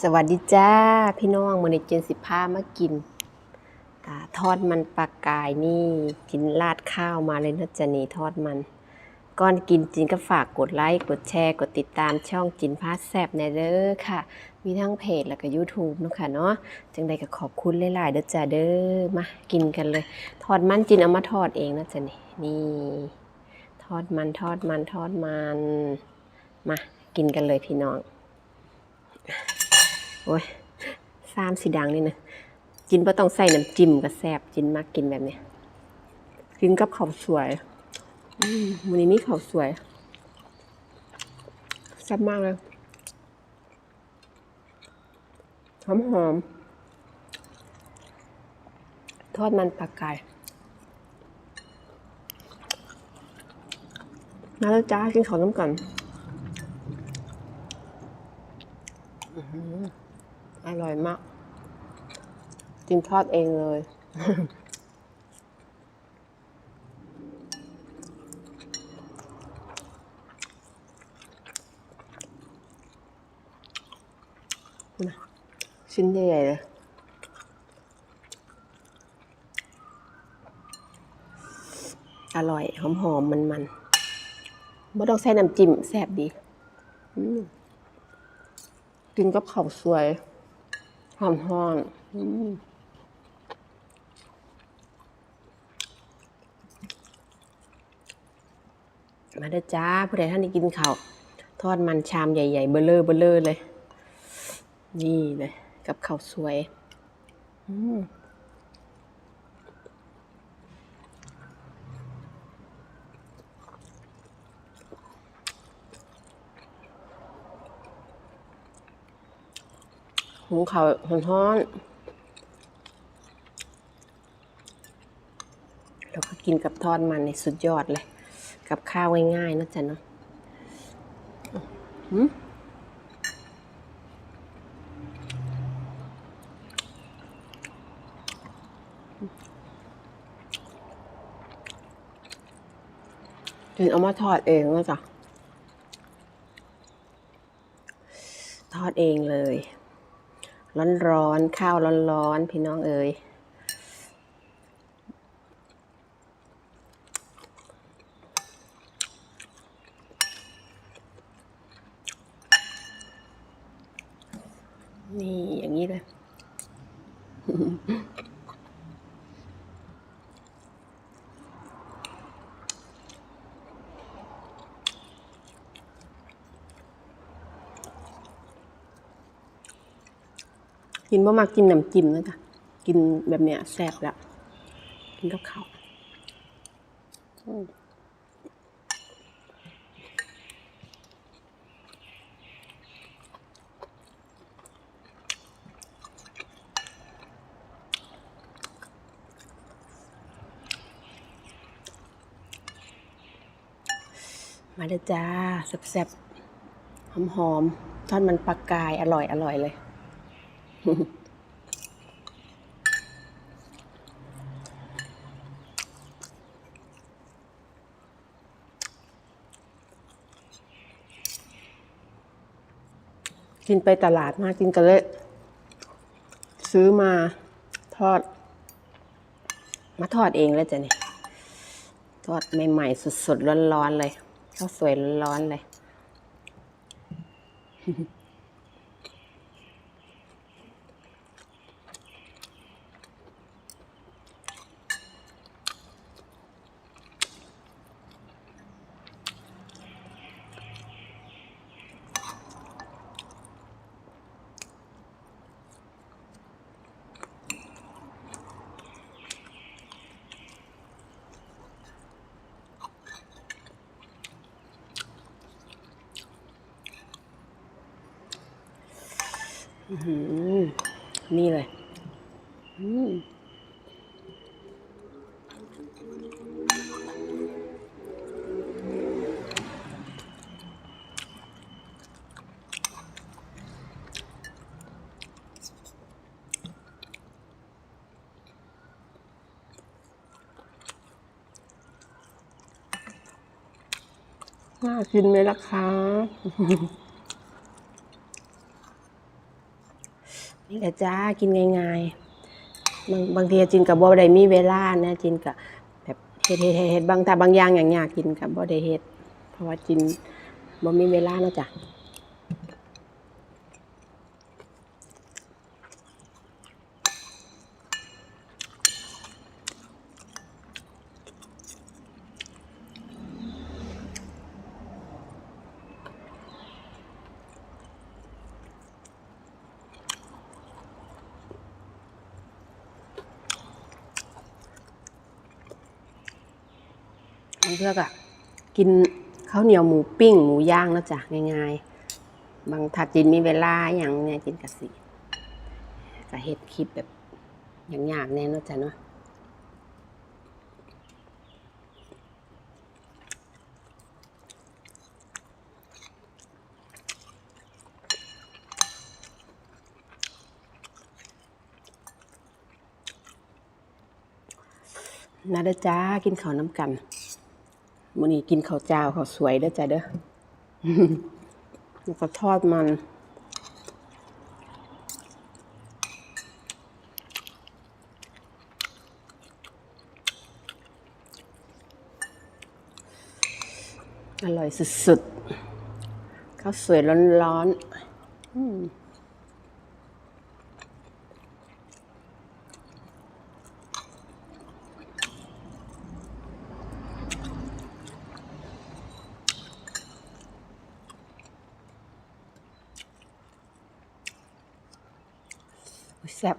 สวัสดีจ้า พี่น้องมื้อนี้เจนสิพามากินอทอดมันปลากายนี่กินราดข้าวมาเลยนะจะนี่ทอดมัน ก่อนกินจินก็ฝากกดไลค์ กดแชร์ กดติดตามช่องจินพาแซบแน่เด้อค่ะ มีทั้งเพจแล้วก็ YouTube เนาะค่ะเนาะจังใดก็ขอบคุณหลายๆเด้อจ้าเด้อมากินกันเลย ทอดมันจินเอามาทอดเองนะจะนี่นี่ ทอดมันทอดมันทอดมันมากินกันเลยพี่น้อง โอ้ยซามสีดังนี่นะกินบ่ต้องใส่น้ำจิ้มก็แซ่บกินมากกินแบบเนี้ยกินกับข้าวสวยอืมวันนี้มีข้าวสวยแซ่บมากเลยหอมหอมทอดมันปลากายมาแล้วจ้ากินข้าวน้ำกันอื้อหื อร่อยมากจินทอดเองเลยนะชิ้นใหญ่ๆเลยอร่อยหอมๆมันๆไม่ต้องใส่น้ำจิ้มแซ่บดีกินกับข้าวสวย หอมหอมๆอืมมาเด้อจ้าผู้ใดท่านได้กินข้าวทอดมันชามใหญ่ ๆ เบลเลอร์เบลเลอร์เลย นี่เลย กับข้าวสวย อืม หุงข้าวร้อนๆแล้วก็กินกับทอดมันในสุดยอดเลย กับข้าวง่ายๆนะจ๊ะเนาะอืมกินเอามาทอดเองนะจ๊ะทอดเองเลย ร้อนๆข้าวร้อนๆพี่น้องเอ๋ยนี่อย่างนี้เลย กินบ่มากินน้ำจิ้มนะจ๊ะกินแบบเนี้ยแซ่บแล้ว กินกับข้าวมาเด้อจ้าแซ่บๆหอมๆทอดมันปลากายอร่อยอร่อยเลย กินไปตลาดมากินกันเลยซื้อมาทอด มาทอดเองแล้วจ้ะเนี่ยทอดใหม่ๆสดๆร้อนๆเลยข้าวสวยร้อนๆเลย นี่เลยน่ากินไหมล่ะคะ นี่แหละจ้ากินง่ายๆบางบางทีจินกับบ่ได้มีเวลานะจินกับแบบเฮ็ดเฮ็ดเฮ็ดเฮดบางแต่บางอย่างอย่างยากกินกับบ่ได้เฮ็ดเพราะว่าจินบ่มีเวลานะจ้ะ เทื่อก็กินข้าวเหนียวหมูปิ้งหมูย่างนะจ้ะง่ายๆ บางถ้าจินมีเวลาอย่างเนี่ยจินก็สิก็เฮ็ดคลิปแบบอย่างยากแน่นะจ้ะเนาะนาเด้อจ้า กินข้าวน้ำกัน มื้อนี้กินข้าวเจ้าข้าวสวยเด้อจ้าเด้อแล้วก็ทอดมัน อร่อยสุดๆข้าวสวยร้อนๆ แซ่บ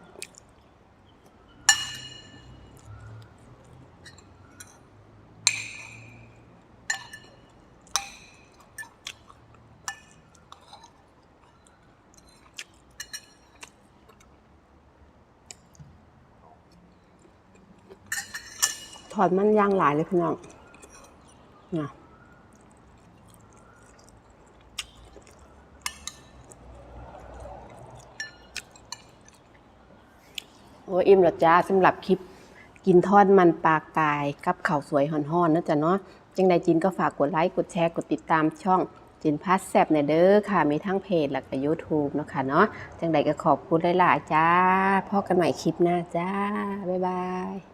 ถอดมันย่างหลายเลยพี่น้องนะ ตัวอิ่มแล้วจ้าสำหรับคลิปกินทอดมันปลากายกับข่าวสวยห่อนๆนะจ๊ะเนาะจังใดจินก็ฝากกดไลค์กดแชร์กดติดตามช่องจินพัสแซบเนเด้อค่ะ มีทั้งเพจและก็ยูทูบเนาะค่ะเนาะจังใดก็ขอบคุณหลายๆจ้าพบกันใหม่คลิปหน้าจ้า บ๊ายบาย